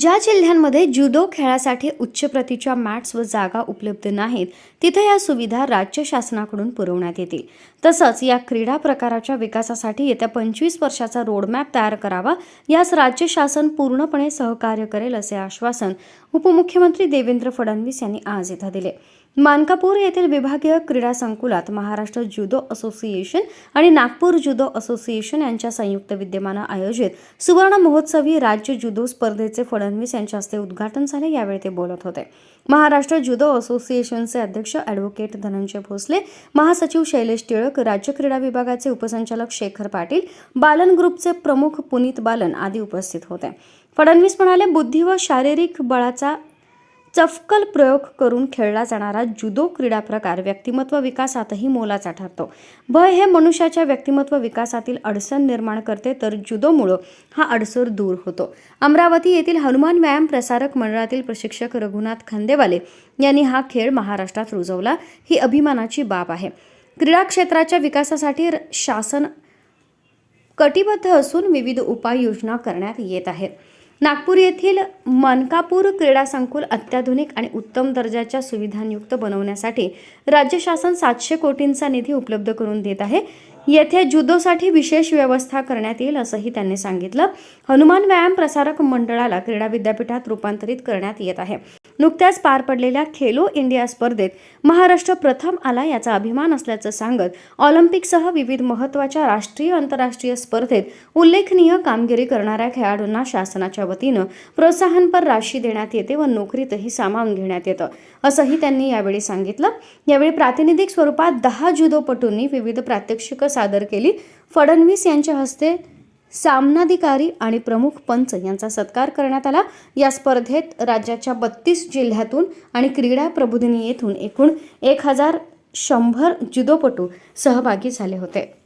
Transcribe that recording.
ज्या जिल्ह्यांमध्ये जुदो खेळासाठी उच्च प्रतीच्या मॅट्स व जागा उपलब्ध नाहीत तिथे या सुविधा राज्य शासनाकडून पुरवण्यात येतील. तसंच या क्रीडा प्रकाराच्या विकासासाठी येत्या पंचवीस वर्षाचा रोडमॅप तयार करावा यास राज्य शासन पूर्णपणे सहकार्य करेल असे आश्वासन उपमुख्यमंत्री देवेंद्र फडणवीस यांनी आज इथं दिले. मानकापूर येथील विभागीय क्रीडा संकुलात महाराष्ट्र जुदो असोसिएशन आणि नागपूर जुदो असोसिएशन यांच्या संयुक्त विद्यमानं आयोजित सुवर्ण महोत्सवी राज्य जुदो स्पर्धेचे फडणवीस यांच्या हस्ते उद्घाटन झाले यावेळी ते बोलत होते. महाराष्ट्र जुदो असोसिएशनचे अध्यक्ष ॲडव्होकेट धनंजय भोसले महासचिव शैलेश टिळक राज्य क्रीडा विभागाचे उपसंचालक शेखर पाटील बालन ग्रुपचे प्रमुख पुनीत बालन आदी उपस्थित होते. फडणवीस म्हणाले बुद्धी व शारीरिक बळाचा चफकल प्रयोग करून खेळला जाणारा जुदो क्रीडा प्रकार व्यक्तिमत्व विकासातही मोलाचा ठरतो. भय हे मनुष्याच्या व्यक्तिमत्व विकासातील अडचण निर्माण करते तर जुदोमुळं हा अडसर दूर होतो. अमरावती येथील हनुमान व्यायाम प्रसारक मंडळातील प्रशिक्षक रघुनाथ खंदेवाले यांनी हा खेळ महाराष्ट्रात रुजवला. ही अभिमानाची बाब आहे. क्रीडा क्षेत्राच्या विकासासाठी शासन कटिबद्ध असून विविध उपाययोजना करण्यात येत आहेत. नागपूर येथील मनकापूर क्रीडा संकुल अत्याधुनिक आणि उत्तम दर्जाच्या सुविधांयुक्त बनवण्यासाठी राज्य शासन सातशे कोटींचा निधी उपलब्ध करून देत आहे. येथे जुदोसाठी विशेष व्यवस्था करण्यात येईल असंही त्यांनी सांगितलं. हनुमान व्यायाम प्रसारक मंडळाला क्रीडा विद्यापीठात रूपांतरित करण्यात येत आहे. नुकत्याच पार पडलेल्या खेलो इंडिया स्पर्धेत महाराष्ट्र प्रथम आला याचा अभिमान असल्याचं सांगत ऑलिम्पिकसह विविध महत्त्वाच्या राष्ट्रीय आंतरराष्ट्रीय स्पर्धेत उल्लेखनीय कामगिरी करणाऱ्या खेळाडूंना शासनाच्या वतीनं प्रोत्साहनपर राशी देण्यात येते व नोकरीतही सामावून घेण्यात येतं असंही त्यांनी यावेळी सांगितलं. यावेळी प्रातिनिधिक स्वरूपात दहा जुदोपटूंनी विविध प्रात्यक्षिकं सादर केली. फडणवीस यांच्या हस्ते सामनाधिकारी आणि प्रमुख पंच यांचा सत्कार करण्यात आला. या स्पर्धेत राज्याच्या बत्तीस जिल्ह्यातून आणि क्रीडा प्रबोधिनी येथून एकूण एक हजार शंभर जुदोपटू सहभागी झाले होते.